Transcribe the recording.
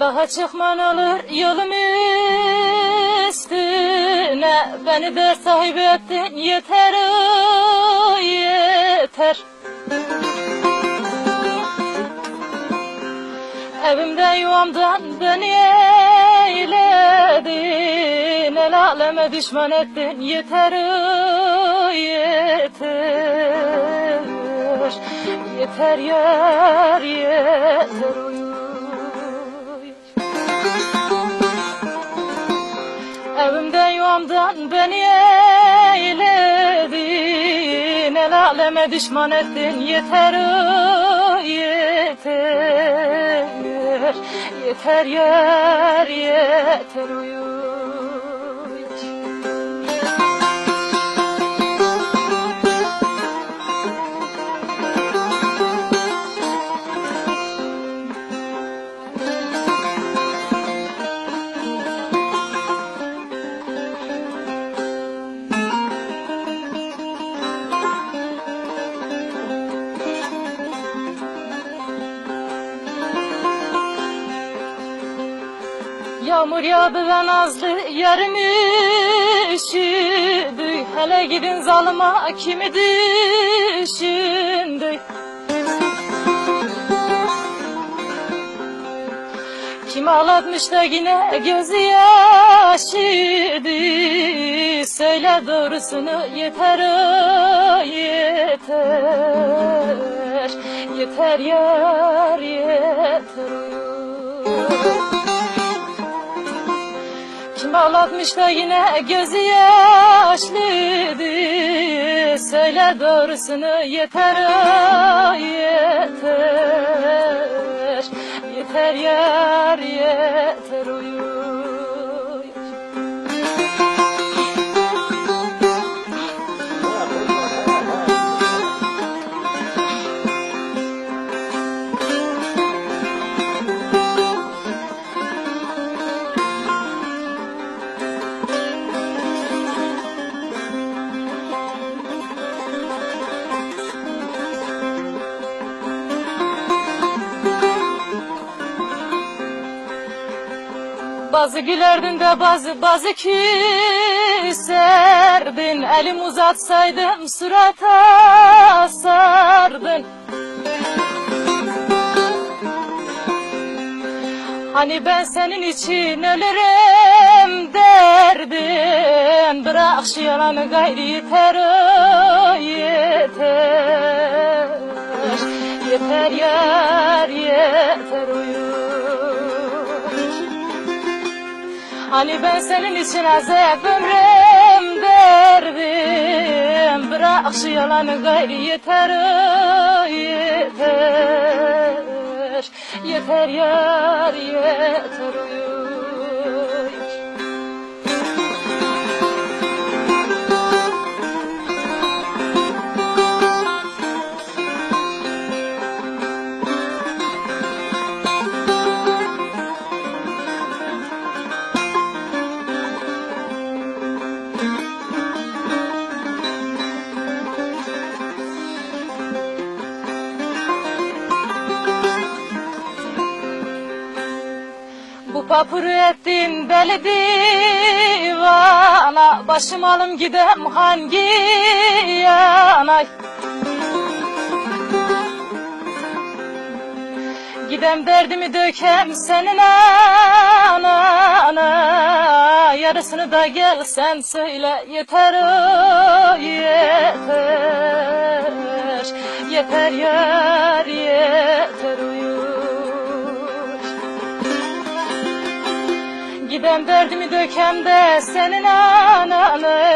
Daha çıkman olur yolum üstüne. Beni de sahip ettin yeter yeter. Evimden yuvamdan beni eyledin. El aleme düşman ettin yeter yeter. Yeter yar yeter. uy Yuvamdan beni eyledin El aleme düşman ettin yeter yeter Yeter yar yeter uyu Yağmur yağdı ve nazlı yarım üşüdü. Hele gidin zalıma kimi düşündü. Kim ağlatmış da yine gözü yaşıydı Söyle doğrusunu yeter o yeter. Yeter yar Kim ağlatmış da yine gözü yaşlıydı? Söyle doğrusunu yeter o Bazı gülerdin de bazı bazı küserdin Elim uzatsaydım surata sardın Hani ben senin için ölürüm derdin Bırak şu yalanı gayri yeter o yeter. Yeter yar yeter uyur Hani ben senin için azap ömrüm derdim. Bırak şu yalanı gayri yeter yeter. Yeter yar yeter uyur Bu papuru ettin deli divana. Başım alım gidem hangi yana? Gidem derdimi dökem senin anana. Yarısını da gel sen söyle yeter o yeter. Yeter yar yeter Gidem derdimi dökem de senin ananı